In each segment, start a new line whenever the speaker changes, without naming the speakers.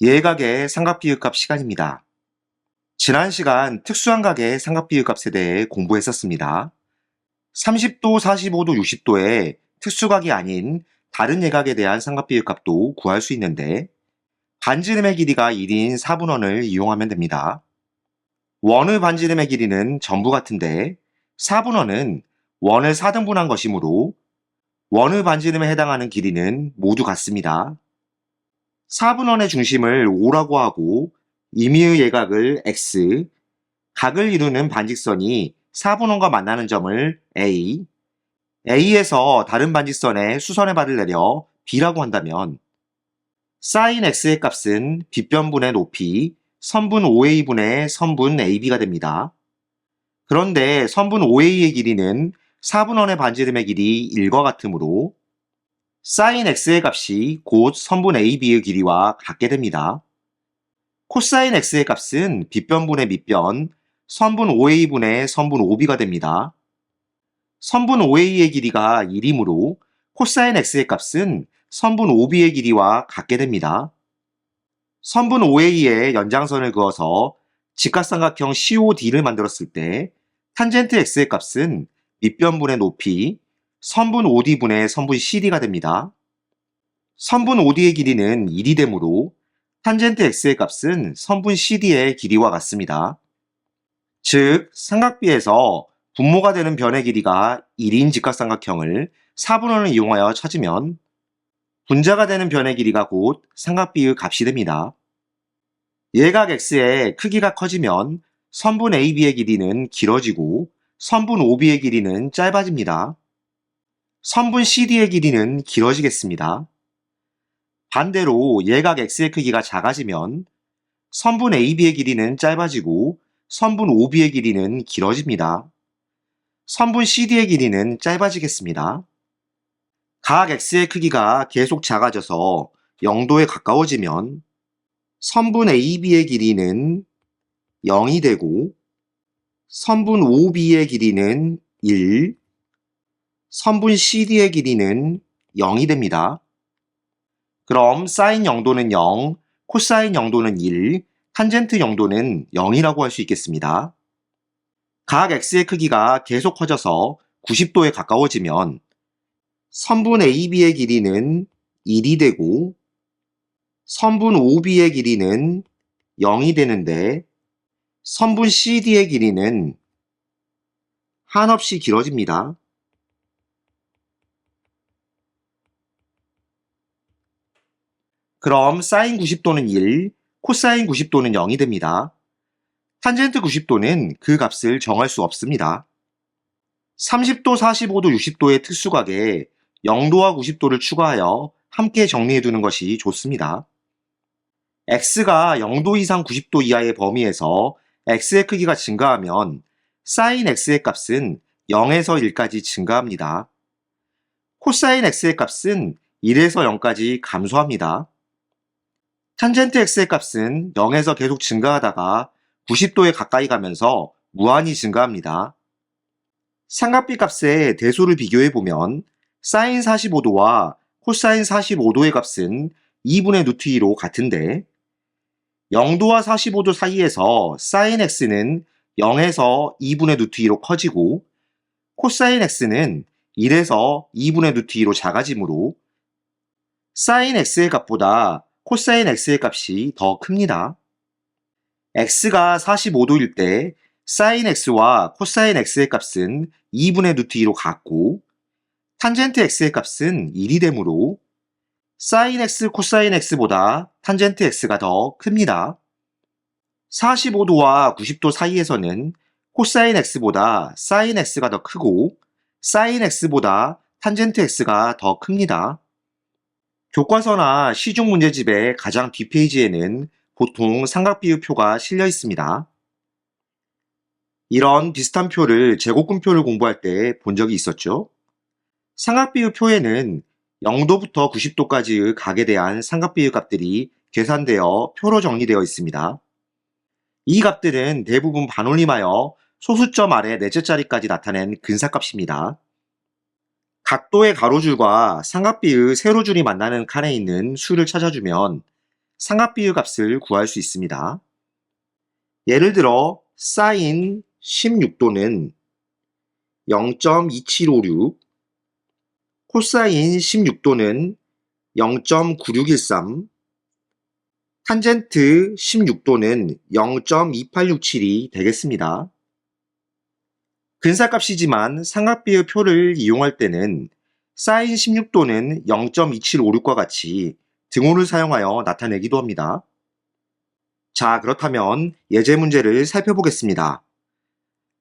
예각의 삼각비율값 시간입니다. 지난 시간 특수한 각의 삼각비율값에 대해 공부했었습니다. 30도, 45도, 60도의 특수각이 아닌 다른 예각에 대한 삼각비율값도 구할 수 있는데 반지름의 길이가 1인 4분원을 이용하면 됩니다. 원의 반지름의 길이는 전부 같은데 4분원은 원을 4등분한 것이므로 원의 반지름에 해당하는 길이는 모두 같습니다. 4분원의 중심을 O라고 하고 임의의 예각을 X, 각을 이루는 반직선이 4분원과 만나는 점을 A, A에서 다른 반직선의 수선의 발을 내려 B라고 한다면 sin X의 값은 빗변분의 높이 선분 OA분의 선분 AB가 됩니다. 그런데 선분 OA의 길이는 4분원의 반지름의 길이 1과 같으므로 sin x의 값이 곧 선분 AB의 길이와 같게 됩니다. 코사인 x의 값은 빗변분의 밑변 선분 OA분의 선분 OB가 됩니다. 선분 OA의 길이가 1이므로 코사인 x의 값은 선분 OB의 길이와 같게 됩니다. 선분 OA의 연장선을 그어서 직각삼각형 COD를 만들었을 때 탄젠트 x의 값은 밑변분의 높이 선분 OD분의 선분 CD가 됩니다. 선분 OD의 길이는 1이 되므로 탄젠트 x의 값은 선분 CD의 길이와 같습니다. 즉, 삼각비에서 분모가 되는 변의 길이가 1인 직각삼각형을 4분원을 이용하여 찾으면 분자가 되는 변의 길이가 곧 삼각비의 값이 됩니다. 예각 x의 크기가 커지면 선분 AB의 길이는 길어지고 선분 OB의 길이는 짧아집니다. 선분 CD의 길이는 길어지겠습니다. 반대로 예각 X의 크기가 작아지면 선분 AB의 길이는 짧아지고 선분 OB의 길이는 길어집니다. 선분 CD의 길이는 짧아지겠습니다. 각 X의 크기가 계속 작아져서 0도에 가까워지면 선분 AB의 길이는 0이 되고 선분 OB의 길이는 1, 선분 CD의 길이는 0이 됩니다. 그럼 사인 0도는 0, 코사인 0도는 1, 탄젠트 0도는 0이라고 할 수 있겠습니다. 각 x의 크기가 계속 커져서 90도에 가까워지면 선분 AB의 길이는 1이 되고 선분 OB의 길이는 0이 되는데 선분 CD의 길이는 한없이 길어집니다. 그럼 사인 90도는 1, 코사인 90도는 0이 됩니다. 탄젠트 90도는 그 값을 정할 수 없습니다. 30도, 45도, 60도의 특수각에 0도와 90도를 추가하여 함께 정리해 두는 것이 좋습니다. x가 0도 이상 90도 이하의 범위에서 x의 크기가 증가하면 sin x의 값은 0에서 1까지 증가합니다. 코사인 x의 값은 1에서 0까지 감소합니다. 탄젠트 x의 값은 0에서 계속 증가하다가 90도에 가까이 가면서 무한히 증가합니다. 삼각비 값의 대소를 비교해 보면 사인 45도와 코사인 45도의 값은 2분의 루트 2로 같은데 0도와 45도 사이에서 사인 x는 0에서 2분의 루트 2로 커지고 코사인 x는 1에서 2분의 루트 2로 작아지므로 사인 x의 값보다 코사인 x의 값이 더 큽니다. x가 45도일 때 사인 x와 코사인 x의 값은 2분의 루트 2로 같고 탄젠트 x의 값은 1이 되므로 사인 x, 코사인 x보다 탄젠트 x가 더 큽니다. 45도와 90도 사이에서는 코사인 x보다 사인 x가 더 크고 사인 x보다 탄젠트 x가 더 큽니다. 교과서나 시중 문제집의 가장 뒷페이지에는 보통 삼각비율 표가 실려 있습니다. 이런 비슷한 표를 제곱근표를 공부할 때 본 적이 있었죠? 삼각비율 표에는 0도부터 90도까지의 각에 대한 삼각비율 값들이 계산되어 표로 정리되어 있습니다. 이 값들은 대부분 반올림하여 소수점 아래 넷째 자리까지 나타낸 근사값입니다. 각도의 가로줄과 삼각비의 세로줄이 만나는 칸에 있는 수를 찾아주면 삼각비의 값을 구할 수 있습니다. 예를 들어 사인 16도는 0.2756, 코사인 16도는 0.9613, 탄젠트 16도는 0.2867이 되겠습니다. 근사값이지만 삼각비의 표를 이용할 때는 사인 16도는 0.2756과 같이 등호를 사용하여 나타내기도 합니다. 자, 그렇다면 예제 문제를 살펴보겠습니다.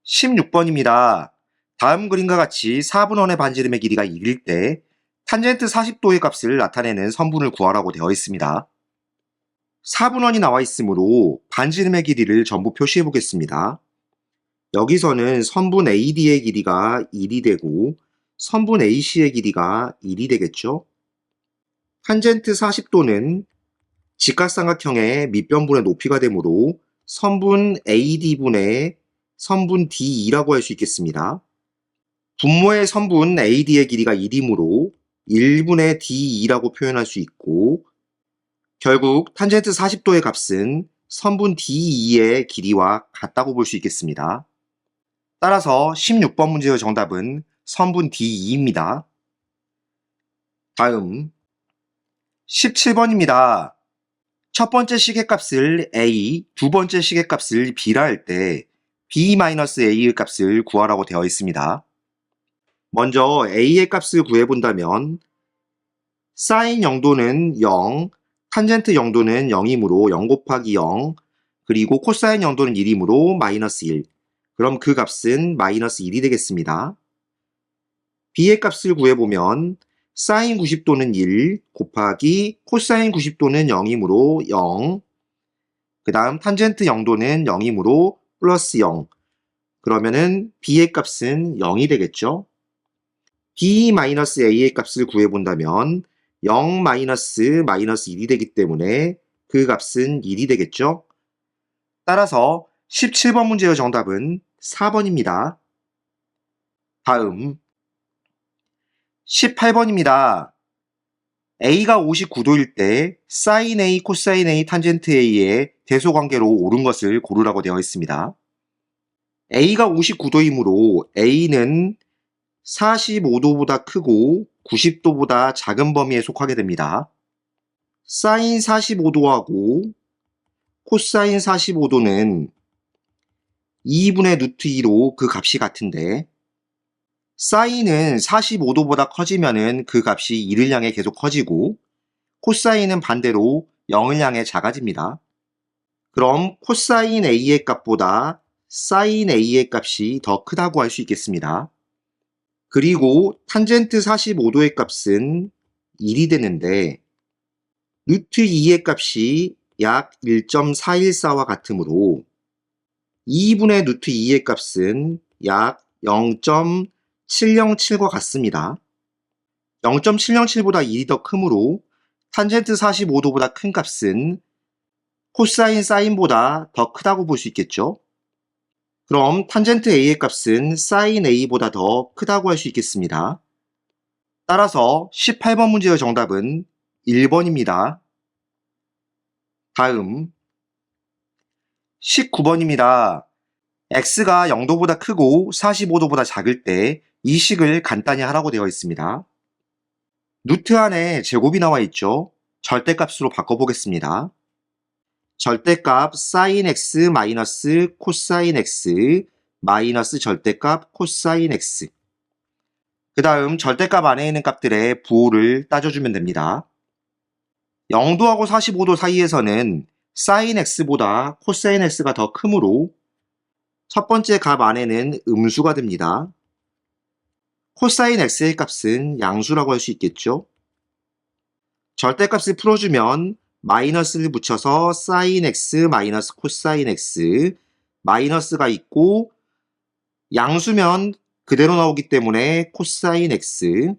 16번입니다. 다음 그림과 같이 4분원의 반지름의 길이가 1일 때 탄젠트 40도의 값을 나타내는 선분을 구하라고 되어 있습니다. 4분원이 나와 있으므로 반지름의 길이를 전부 표시해 보겠습니다. 여기서는 선분 AD의 길이가 1이 되고 선분 AC의 길이가 1이 되겠죠? 탄젠트 40도는 직각삼각형의 밑변분의 높이가 되므로 선분 AD분의 선분 D2라고 할 수 있겠습니다. 분모의 선분 AD의 길이가 1이므로 1분의 D2라고 표현할 수 있고 결국 탄젠트 40도의 값은 선분 D2의 길이와 같다고 볼 수 있겠습니다. 따라서 16번 문제의 정답은 선분 D2입니다. 다음 17번입니다. 첫 번째 시계값을 A, 두 번째 시계값을 B라 할 때 B-A의 값을 구하라고 되어 있습니다. 먼저 A의 값을 구해본다면 사인 0도는 0, 탄젠트 0도는 0이므로 0 곱하기 0, 그리고 코사인 0도는 1이므로 마이너스 1. 그럼 그 값은 마이너스 1이 되겠습니다. B의 값을 구해보면 사인 90도는 1 곱하기 코사인 90도는 0이므로 0. 그 다음 탄젠트 0도는 0이므로 플러스 0. 그러면은 B의 값은 0이 되겠죠. B-A의 값을 구해본다면 0 마이너스 마이너스 1이 되기 때문에 그 값은 1이 되겠죠. 따라서 17번 문제의 정답은 4번입니다. 다음 18번입니다. A가 59도일 때 sin A, 코사인 A, 탄젠트 A의 대소 관계로 옳은 것을 고르라고 되어 있습니다. A가 59도이므로 A는 45도보다 크고 90도보다 작은 범위에 속하게 됩니다. 사인 45도하고 코사인 45도는 2분의 루트 2로 그 값이 같은데 사인은 45도보다 커지면은 그 값이 1을 향해 계속 커지고 코사인은 반대로 0을 향해 작아집니다. 그럼 코사인 A의 값보다 사인 A의 값이 더 크다고 할 수 있겠습니다. 그리고 탄젠트 45도의 값은 1이 되는데 루트 2의 값이 약 1.414와 같으므로 2분의 루트 2의 값은 약 0.707과 같습니다. 0.707보다 1이 더 크므로 탄젠트 45도보다 큰 값은 코사인 사인보다 더 크다고 볼 수 있겠죠? 그럼 탄젠트 A의 값은 sin A보다 더 크다고 할 수 있겠습니다. 따라서 18번 문제의 정답은 1번입니다. 다음 19번입니다. x가 0도보다 크고 45도보다 작을 때 이 식을 간단히 하라고 되어 있습니다. 루트 안에 제곱이 나와 있죠. 절대값으로 바꿔보겠습니다. 절대값 sin x 마이너스 코사인 x 마이너스 절대값 코사인 x 그 다음 절대값 안에 있는 값들의 부호를 따져주면 됩니다. 0도하고 45도 사이에서는 sin x보다 코사인 x가 더 크므로 첫 번째 값 안에는 음수가 됩니다. 코사인 x의 값은 양수라고 할 수 있겠죠. 절대값을 풀어주면 마이너스를 붙여서 sin x 마이너스 코사인 x 마이너스가 있고 양수면 그대로 나오기 때문에 코사인 x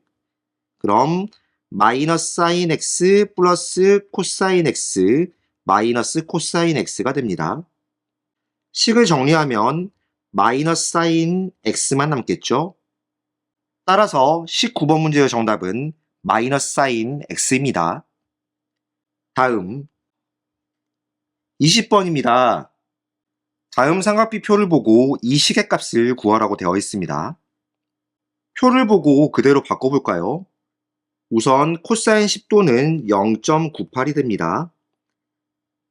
그럼 마이너스 사인 x 플러스 코사인 x 마이너스 코사인 x가 됩니다. 식을 정리하면 마이너스 사인 x만 남겠죠? 따라서 19번 문제의 정답은 마이너스 사인 x입니다. 다음 20번입니다. 다음 삼각비 표를 보고 이 시계값을 구하라고 되어 있습니다. 표를 보고 그대로 바꿔볼까요? 우선 코사인 10도는 0.98이 됩니다.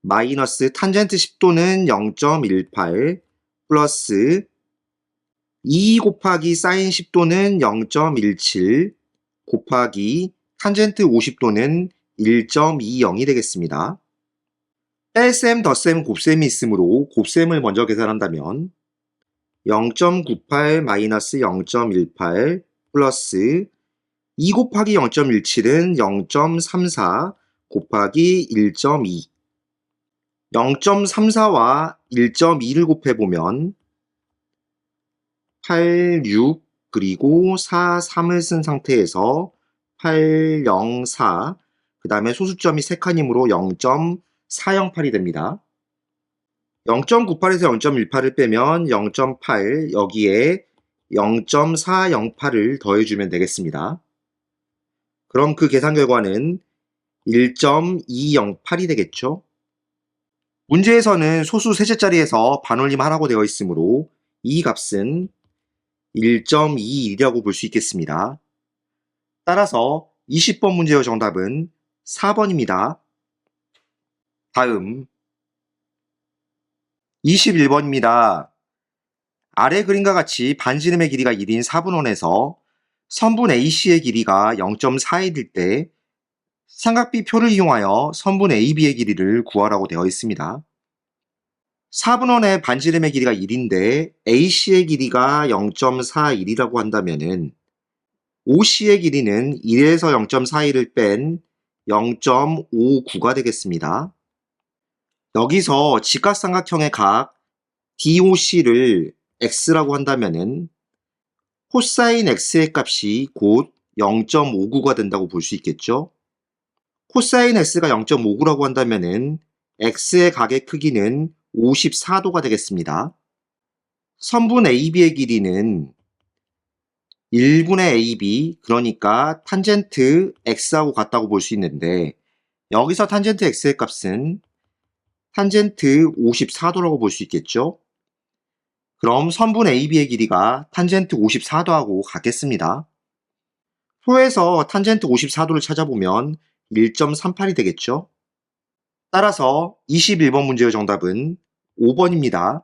마이너스 탄젠트 10도는 0.18 플러스 2 곱하기 사인 10도는 0.17 곱하기 탄젠트 50도는 1.20이 되겠습니다. 뺄셈, 덧셈, 곱셈이 있으므로 곱셈을 먼저 계산한다면 0.98 마이너스 0.18 플러스 2 곱하기 0.17은 0.34 곱하기 1.2 0.34와 1.2를 곱해보면 8, 6, 그리고 4, 3을 쓴 상태에서 8, 0, 4, 그 다음에 소수점이 3칸이므로 0.408이 됩니다. 0.98에서 0.18을 빼면 0.8, 여기에 0.408을 더해주면 되겠습니다. 그럼 그 계산 결과는 1.208이 되겠죠? 문제에서는 소수 셋째 자리에서 반올림 하라고 되어 있으므로 이 값은 1.21이라고 볼 수 있겠습니다. 따라서 20번 문제의 정답은 4번입니다. 다음 21번입니다. 아래 그림과 같이 반지름의 길이가 1인 4분원에서 선분 AC의 길이가 0.41일 때 삼각비 표를 이용하여 선분 AB의 길이를 구하라고 되어 있습니다. 4분원의 반지름의 길이가 1인데 AC의 길이가 0.41이라고 한다면은 OC의 길이는 1에서 0.41을 뺀 0.59가 되겠습니다. 여기서 직각삼각형의 각 DOC를 x라고 한다면은 코사인 x의 값이 곧 0.59가 된다고 볼 수 있겠죠. 코사인 x가 0.59라고 한다면은 x의 각의 크기는 54도가 되겠습니다. 선분 AB의 길이는 1분의 AB, 그러니까 탄젠트 x하고 같다고 볼 수 있는데 여기서 탄젠트 x의 값은 탄젠트 54도라고 볼 수 있겠죠? 그럼 선분 AB의 길이가 탄젠트 54도하고 같겠습니다. 표에서 탄젠트 54도를 찾아보면 1.38이 되겠죠? 따라서 21번 문제의 정답은 5번입니다.